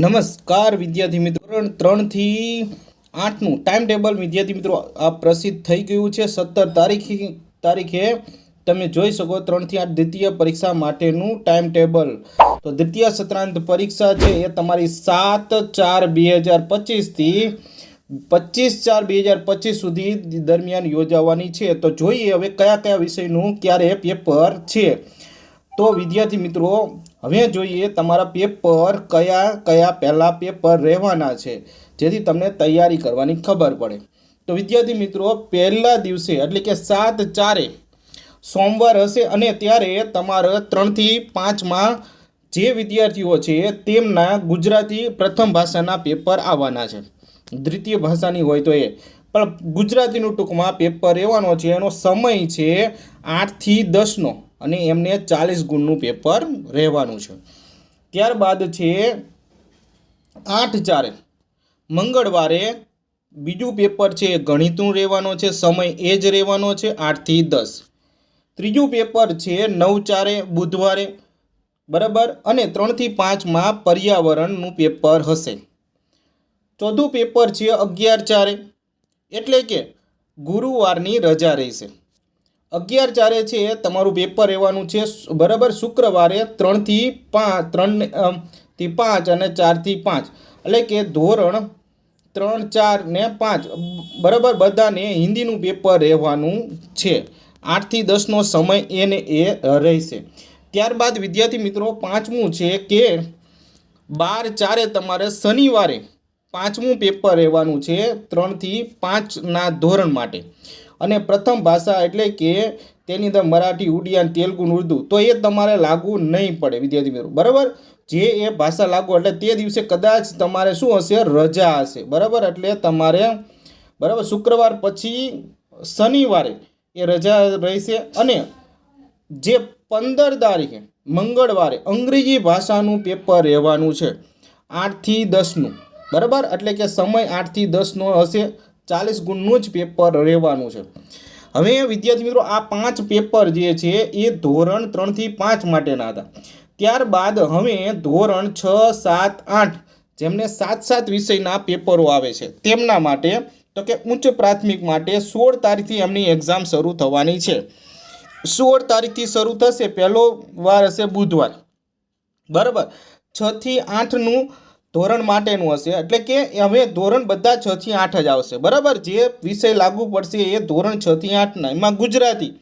નમસ્કાર વિદ્યાર્થી મિત્રો. ધોરણ ત્રણથી આઠનું ટાઈમ ટેબલ વિદ્યાર્થી મિત્રો, આ પ્રસિદ્ધ થઈ ગયું છે. સત્તર તારીખ, તારીખે તમે જોઈ શકો ત્રણથી આઠ દ્વિતીય પરીક્ષા માટેનું ટાઈમ ટેબલ તો દ્વિતીય સત્રાંત પરીક્ષા છે એ તમારી સાત ચાર બે હજાર પચીસથી પચીસ ચાર બે હજાર પચીસ સુધી દરમિયાન યોજાવાની છે. તો જોઈએ હવે કયા કયા વિષયનું ક્યારે પેપર છે. તો વિદ્યાર્થી મિત્રો, હવે જોઈએ તમારા પેપર કયા કયા પહેલાં પેપર રહેવાના છે, જેથી તમને તૈયારી કરવાની ખબર પડે. તો વિદ્યાર્થી મિત્રો, પહેલા દિવસે એટલે કે સાત ચારે સોમવાર હશે અને ત્યારે તમારે ત્રણથી પાંચમાં જે વિદ્યાર્થીઓ છે તેમના ગુજરાતી પ્રથમ ભાષાના પેપર આવવાના છે. દ્વિતીય ભાષાની હોય તો એ. પણ ગુજરાતીનું ટૂંકમાં પેપર રહેવાનો છે, એનો સમય છે આઠથી દસનો. અને એમને ચાલીસ ગુણનું પેપર રહેવાનું છે. ત્યારબાદ છે આઠ ચારે. મંગળવારે બીજું પેપર છે ગણિતનું રહેવાનો છે, સમય એ જ રહેવાનો છે આઠથી દસ. ત્રીજું પેપર છે નવ ચારે, બુધવારે. બરાબર? અને ત્રણથી પાંચમાં પર્યાવરણનું પેપર હશે. ચોથું પેપર છે અગિયાર ચારે. એટલે કે ગુરુવારની રજા રહેશે. અગિયાર ચારે છે, તમારું પેપર રહેવાનું છે બરાબર શુક્રવારે ત્રણથી પાંચ, ત્રણથી પાંચ અને ચારથી પાંચ. એટલે કે ધોરણ ત્રણ, ચાર ને પાંચ, બરાબર બધાને હિન્દીનું પેપર રહેવાનું છે. આઠથી દસનો સમય એને એ રહેશે. ત્યારબાદ વિદ્યાર્થી મિત્રો પાંચમું છે કે બાર ચારે તમારે શનિવારે પાંચમું પેપર રહેવાનું છે ત્રણથી પાંચના ધોરણ માટે. અને પ્રથમ ભાષા એટલે કે તેની અંદર મરાઠી, ઉડિયાન, તેલુગુ ઉર્દુ. તો એ તમારે લાગુ નહીં પડે, વિદ્યાર્થી મિત્રો. બરાબર? જે એ ભાષા લાગુ એટલે તે દિવસે કદાચ તમારે શું હશે? રજા હશે. બરાબર? એટલે તમારે, બરાબર? શુક્રવાર પછી શનિવારે એ રજા રહેશે. અને જે પંદર તારીખે, મંગળવારે અંગ્રેજી ભાષાનું પેપર રહેવાનું છે. આઠથી દસનું. બરાબર? એટલે કે સમય આઠથી દસનો હશે. ચાલીસ ગુણનું જ પેપર રહેવાનું છે. હવે વિદ્યાર્થી મિત્રો, આ પાંચ પેપર જે છે, એ ધોરણ ત્રણથી પાંચ માટેના હતા. ત્યારબાદ હવે ધોરણ છ, સાત, આઠ જેમને સાત સાત વિષયના પેપરો આવે છે, તેમના માટે, તો કે ઉચ્ચ પ્રાથમિક માટે સોળ તારીખથી એમની એક્ઝામ શરૂ થવાની છે. સોળ તારીખથી શરૂ થશે, પહેલો વાર હશે બુધવાર. બરાબર? છથી આઠનું ધોરણ માટેનું હશે. એટલે કે હવે ધોરણ બધા છ થી આઠ જ આવશે. બરાબર? જે વિષય લાગુ પડશે એ ધોરણ છ થી આઠના એમાં ગુજરાતી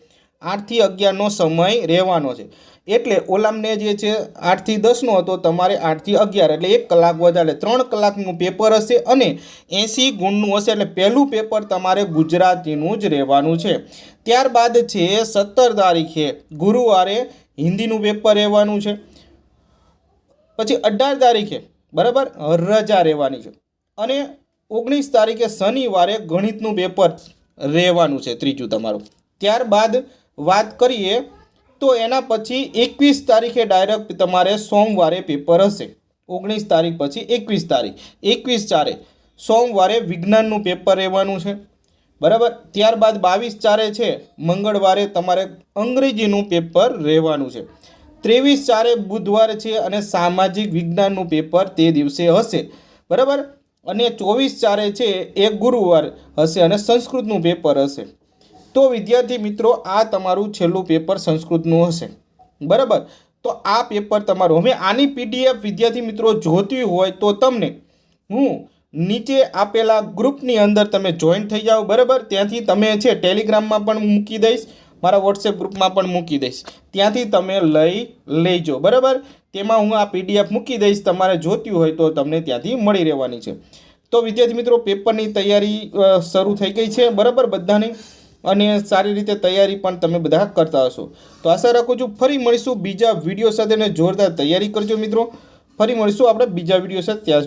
આઠથી અગિયારનો સમય રહેવાનો છે. એટલે ઓલામને જે છે આઠથી દસનો હતો, તમારે આઠથી અગિયાર. એટલે એક કલાક વધારે. ત્રણ કલાકનું પેપર હશે અને એંસી ગુણનું હશે. એટલે પહેલું પેપર તમારે ગુજરાતીનું જ રહેવાનું છે. ત્યારબાદ છે સત્તર તારીખે ગુરુવારે હિન્દીનું પેપર રહેવાનું છે. પછી અઢાર તારીખે બરાબર? રજા રહેવાની છે. અને ઓગણીસ તારીખે શનિવારે ગણિતનું પેપર રહેવાનું છે ત્રીજું તમારું. ત્યારબાદ વાત કરીએ તો એના પછી એકવીસ તારીખે ડાયરેક્ટ તમારે સોમવારે પેપર હશે. ઓગણીસ તારીખ પછી એકવીસ તારીખ. એકવીસ ચારે સોમવારે વિજ્ઞાનનું પેપર રહેવાનું છે. બરાબર? ત્યારબાદ બાવીસ ચારે છે મંગળવારે તમારે અંગ્રેજીનું પેપર રહેવાનું છે. ત્રેવીસ ચારે બુધવાર છે અને સામાજિક વિજ્ઞાનનું પેપર તે દિવસે હશે. બરાબર? અને ચોવીસ ચારે છે એ ગુરુવાર હશે અને સંસ્કૃતનું પેપર હશે. તો વિદ્યાર્થી મિત્રો, આ તમારું છેલ્લું પેપર સંસ્કૃતનું હશે. બરાબર? તો આ પેપર તમારું. હવે આની પીડીએફ વિદ્યાર્થી મિત્રો જોતી હોય તો તમને હું નીચે આપેલા ગ્રુપની અંદર તમે જોઈન થઈ જાઓ. બરાબર? ત્યાંથી તમે છે, ટેલિગ્રામમાં પણ મૂકી દઈશ. મારા વોટ્સએપ ગ્રુપમાં પણ મૂકી દઈશ. ત્યાંથી તમે લઈ લેજો, બરાબર? તેમાં હું આ પીડીએફ મૂકી દઈશ, તમારે જોતી હોય તો તમને ત્યાંથી મળી રહેવાની છે. તો વિદ્યાર્થી મિત્રો, પેપરની તૈયારી શરૂ થઈ ગઈ છે, બરાબર બધાની? અને સારી રીતે તૈયારી પણ તમે બધા કરતા હશો. તો આશા રાખું છું ફરી મળીશું બીજા વીડિયો સાથે અને જોરદાર તૈયારી કરજો મિત્રો. ફરી મળીશું આપણે બીજા વીડિયો સાથે. ત્યાં